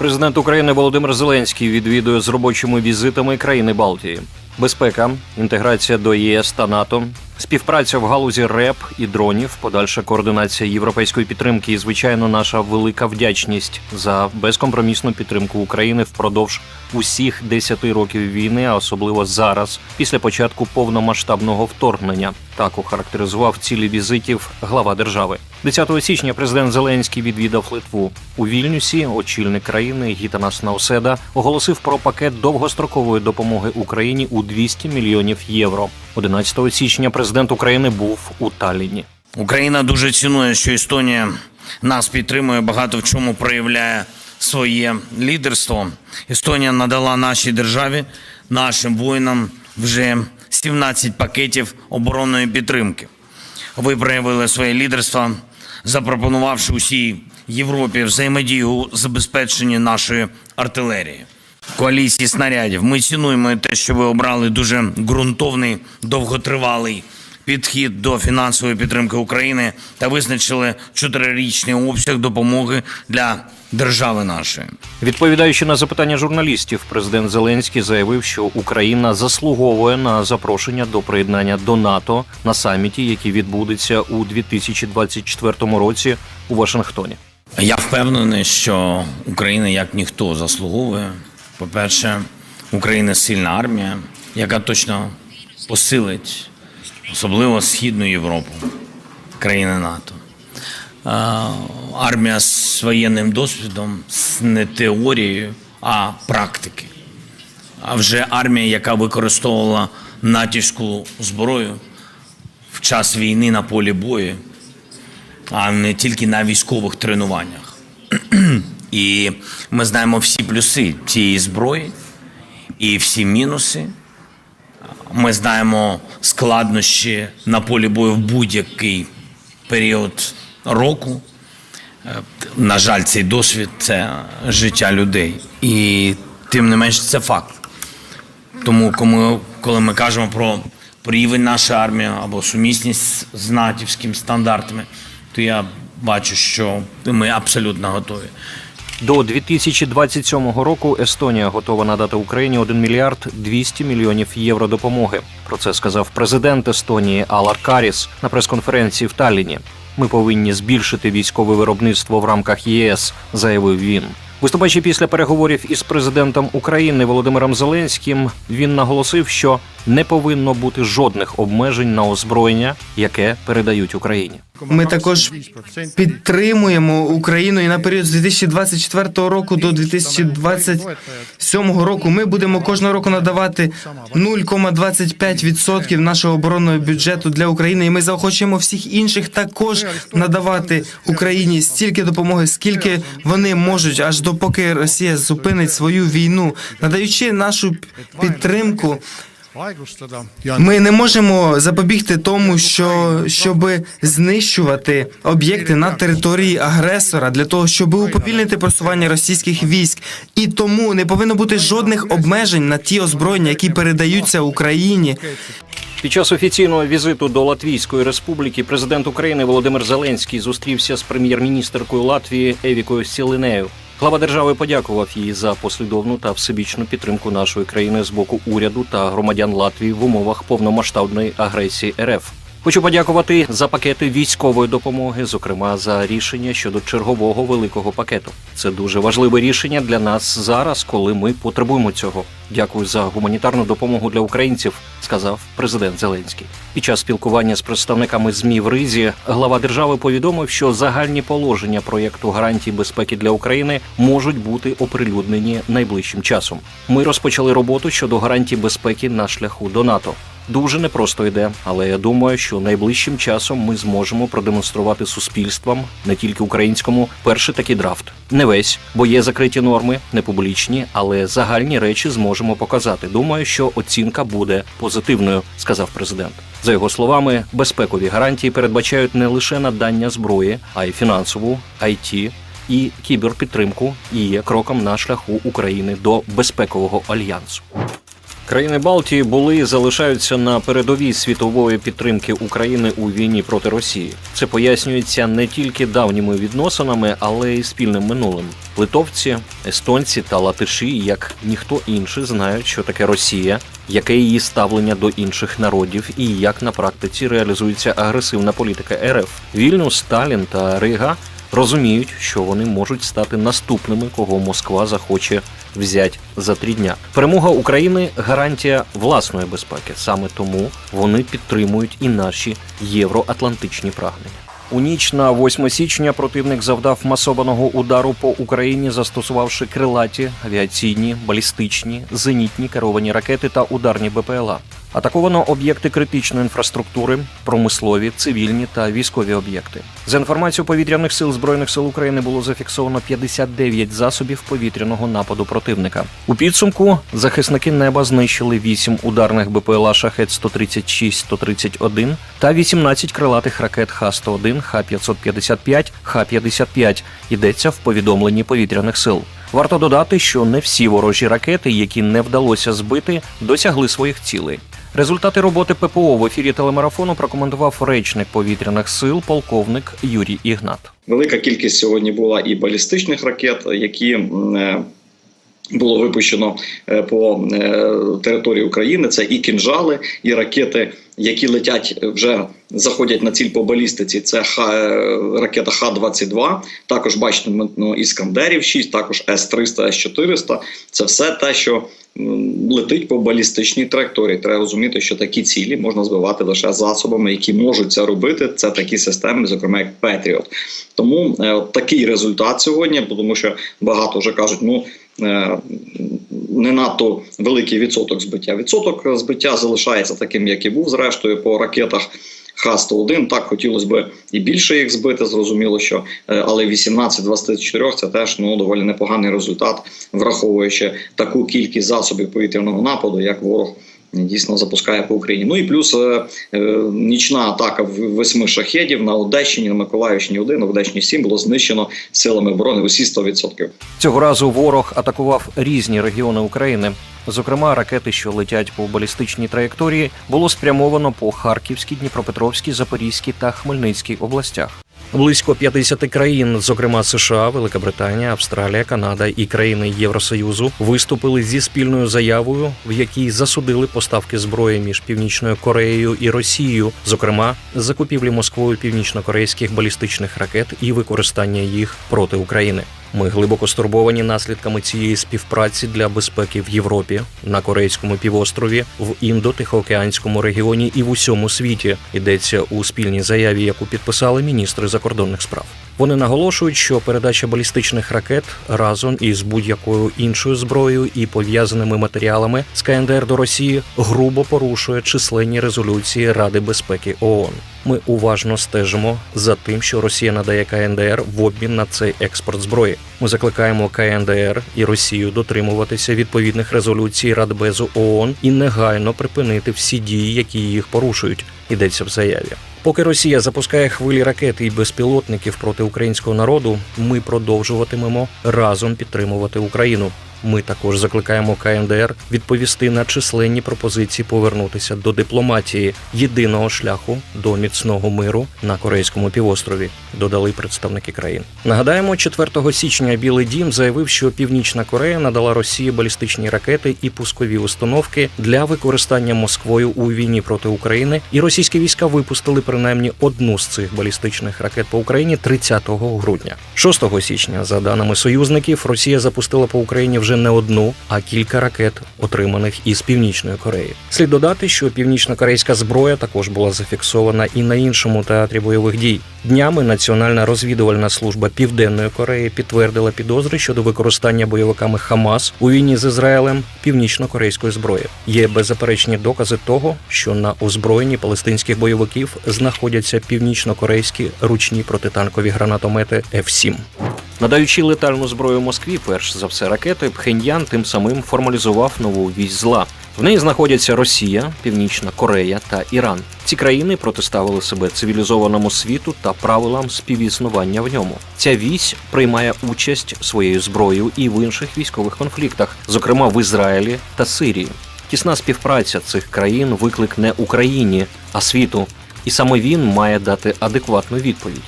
Президент України Володимир Зеленський відвідує з робочими візитами країни Балтії. Безпека, інтеграція до ЄС та НАТО, співпраця в галузі РЕП і дронів, подальша координація європейської підтримки і, звичайно, наша велика вдячність за безкомпромісну підтримку України впродовж усіх 10 років війни, а особливо зараз, після початку повномасштабного вторгнення. Так охарактеризував цілі візитів глава держави. 10 січня президент Зеленський відвідав Литву у Вільнюсі. Очільник країни Гітанас Науседа оголосив про пакет довгострокової допомоги Україні у 200 мільйонів євро. 11 січня президент України був у Талліні. Україна дуже цінує, що Естонія нас підтримує, багато в чому проявляє своє лідерство. Естонія надала нашій державі, нашим воїнам вже 17 пакетів оборонної підтримки. Ви проявили своє лідерство, запропонувавши усій Європі взаємодію у забезпеченні нашої артилерії. Коаліції снарядів. Ми цінуємо те, що ви обрали дуже ґрунтовний, довготривалий підхід до фінансової підтримки України та визначили чотирирічний обсяг допомоги для держави нашої. Відповідаючи на запитання журналістів, президент Зеленський заявив, що Україна заслуговує на запрошення до приєднання до НАТО на саміті, який відбудеться у 2024 році у Вашингтоні. Я впевнений, що Україна як ніхто заслуговує. По-перше, Україна сильна армія, яка точно посилить особливо Східну Європу, країни НАТО. Армія з воєнним досвідом, з не теорією, а практики. А вже армія, яка використовувала натівську зброю в час війни на полі бою, а не тільки на військових тренуваннях. І ми знаємо всі плюси цієї зброї і всі мінуси. Ми знаємо складнощі на полі бою в будь-який період року. Е, На жаль, цей досвід це життя людей. І тим не менш це факт. Тому, коли, ми кажемо про рівень нашої армії або сумісність з натівськими стандартами, то я бачу, що ми абсолютно готові. До 2027 року Естонія готова надати Україні 1 мільярд 200 мільйонів євро допомоги. Про це сказав президент Естонії Алар Каріс на прес-конференції в Талліні. Ми повинні збільшити військове виробництво в рамках ЄС, заявив він. Виступаючи після переговорів із президентом України Володимиром Зеленським, він наголосив, що не повинно бути жодних обмежень на озброєння, яке передають Україні. Ми також підтримуємо Україну і на період з 2024 року до 2027 року. Ми будемо кожного року надавати 0,25% нашого оборонного бюджету для України. І ми заохочуємо всіх інших також надавати Україні стільки допомоги, скільки вони можуть, аж допоки Росія зупинить свою війну, надаючи нашу підтримку. Ми не можемо запобігти тому, що щоб знищувати об'єкти на території агресора для того, щоб уповільнити просування російських військ, і тому не повинно бути жодних обмежень на ті озброєння, які передаються Україні. Під час офіційного візиту до Латвійської республіки президент України Володимир Зеленський зустрівся з прем'єр-міністеркою Латвії Евікою Сілинею. Глава держави подякував їй за послідовну та всебічну підтримку нашої країни з боку уряду та громадян Латвії в умовах повномасштабної агресії РФ. Хочу подякувати за пакети військової допомоги, зокрема за рішення щодо чергового великого пакету. Це дуже важливе рішення для нас зараз, коли ми потребуємо цього. Дякую за гуманітарну допомогу для українців, сказав президент Зеленський. Під час спілкування з представниками ЗМІ в Ризі глава держави повідомив, що загальні положення проєкту гарантій безпеки для України можуть бути оприлюднені найближчим часом. Ми розпочали роботу щодо гарантій безпеки на шляху до НАТО. Дуже непросто йде, але я думаю, що найближчим часом ми зможемо продемонструвати суспільствам, не тільки українському, перший такий драфт. Не весь, бо є закриті норми, не публічні, але загальні речі зможемо показати. Думаю, що оцінка буде позитивною, сказав президент. За його словами, безпекові гарантії передбачають не лише надання зброї, а й фінансову, IT і кіберпідтримку і є кроком на шляху України до безпекового альянсу. Країни Балтії були і залишаються на передовій світової підтримки України у війні проти Росії. Це пояснюється не тільки давніми відносинами, але й спільним минулим. Литовці, естонці та латиші, як ніхто інший, знають, що таке Росія, яке її ставлення до інших народів і як на практиці реалізується агресивна політика РФ. Вільнюс, Сталін та Рига розуміють, що вони можуть стати наступними, кого Москва захоче взяти за три дня. Перемога України гарантія власної безпеки. Саме тому вони підтримують і наші євроатлантичні прагнення. У ніч на 8 січня противник завдав масованого удару по Україні, застосувавши крилаті, авіаційні, балістичні, зенітні керовані ракети та ударні БПЛА. Атаковано об'єкти критичної інфраструктури, промислові, цивільні та військові об'єкти. За інформацією повітряних сил збройних сил України було зафіксовано 59 засобів повітряного нападу противника. У підсумку захисники неба знищили 8 ударних БПЛА Шахет 136 131 та 18 крилатих ракет Х-101, Х-555, Х-55. Йдеться в повідомленні повітряних сил. Варто додати, що не всі ворожі ракети, які не вдалося збити, досягли своїх цілей. Результати роботи ППО в ефірі телемарафону прокоментував речник повітряних сил полковник Юрій Ігнат. Велика кількість сьогодні була і балістичних ракет, які е, було випущено е, по е, території України. Це і кінжали, і ракети, які летять вже заходять на ціль по балістиці. Це е, ракета Х-22. Також бачите, ну, іскандерів 6, також С-300, С-400. Це все те, що летить по балістичній траєкторії. Треба розуміти, що такі цілі можна збивати лише засобами, які можуть це робити. Це такі системи, зокрема як Петріот. Тому е, от такий результат сьогодні, тому що багато вже кажуть, ну. е, Не надто великий відсоток збиття. Відсоток збиття залишається таким, як і був зрештою по ракетах Х-101. Так хотілося б і більше їх збити. Зрозуміло, що е, але 18-24 це теж ну доволі непоганий результат, враховуючи таку кількість засобів повітряного нападу, як ворог. Дійсно запускає по Україні. Ну і плюс е, е, нічна атака восьми шахедів на Одещині, на Миколаївщині 1, на Одещині 7 було знищено силами оборони усі 100%. Цього разу ворог атакував різні регіони України. Зокрема, ракети, що летять по балістичній траєкторії, було спрямовано по Харківській, Дніпропетровській, Запорізькій та Хмельницькій областях. Близько 50 країн, зокрема США, Велика Британія, Австралія, Канада і країни Євросоюзу, виступили зі спільною заявою, в якій засудили поставки зброї між Північною Кореєю і Росією, зокрема закупівлі Москвою північно-корейських балістичних ракет і використання їх проти України. Ми глибоко стурбовані наслідками цієї співпраці для безпеки в Європі, на Корейському півострові, в індо-тихоокеанському регіоні і в усьому світі. Йдеться у спільній заяві, яку підписали міністри закордонних справ. Вони наголошують, що передача балістичних ракет разом із будь-якою іншою зброєю і пов'язаними матеріалами з КНДР до Росії грубо порушує численні резолюції Ради безпеки ООН. Ми уважно стежимо за тим, що Росія надає КНДР в обмін на цей експорт зброї. Ми закликаємо КНДР і Росію дотримуватися відповідних резолюцій Радбезу ООН і негайно припинити всі дії, які їх порушують. Йдеться в заяві. Поки Росія запускає хвилі ракет і безпілотників проти українського народу, ми продовжуватимемо разом підтримувати Україну. Ми також закликаємо КНДР відповісти на численні пропозиції повернутися до дипломатії єдиного шляху до міцного миру на корейському півострові. Додали представники країн. Нагадаємо, 4 січня Білий Дім заявив, що Північна Корея надала Росії балістичні ракети і пускові установки для використання Москвою у війні проти України. І російські війська випустили принаймні одну з цих балістичних ракет по Україні 30 грудня. 6 січня, за даними союзників, Росія запустила по Україні вже не одну, а кілька ракет, отриманих із Північної Кореї. Слід додати, що північно-корейська зброя також була зафіксована і на іншому театрі бойових дій. Днями Національна розвідувальна служба Південної Кореї підтвердила підозри щодо використання бойовиками Хамас у війні з Ізраїлем північно-корейської зброї. Є беззаперечні докази того, що на озброєнні палестинських бойовиків знаходяться північно-корейські ручні протитанкові гранатомети F-7. Надаючи летальну зброю Москві, перш за все ракети, Пхеньян тим самим формалізував нову вісь зла. В неї знаходяться Росія, Північна Корея та Іран. Ці країни протиставили себе цивілізованому світу та правилам співіснування в ньому. Ця вісь приймає участь своєю зброєю і в інших військових конфліктах, зокрема в Ізраїлі та Сирії. Тісна співпраця цих країн виклик не Україні, а світу. І саме він має дати адекватну відповідь.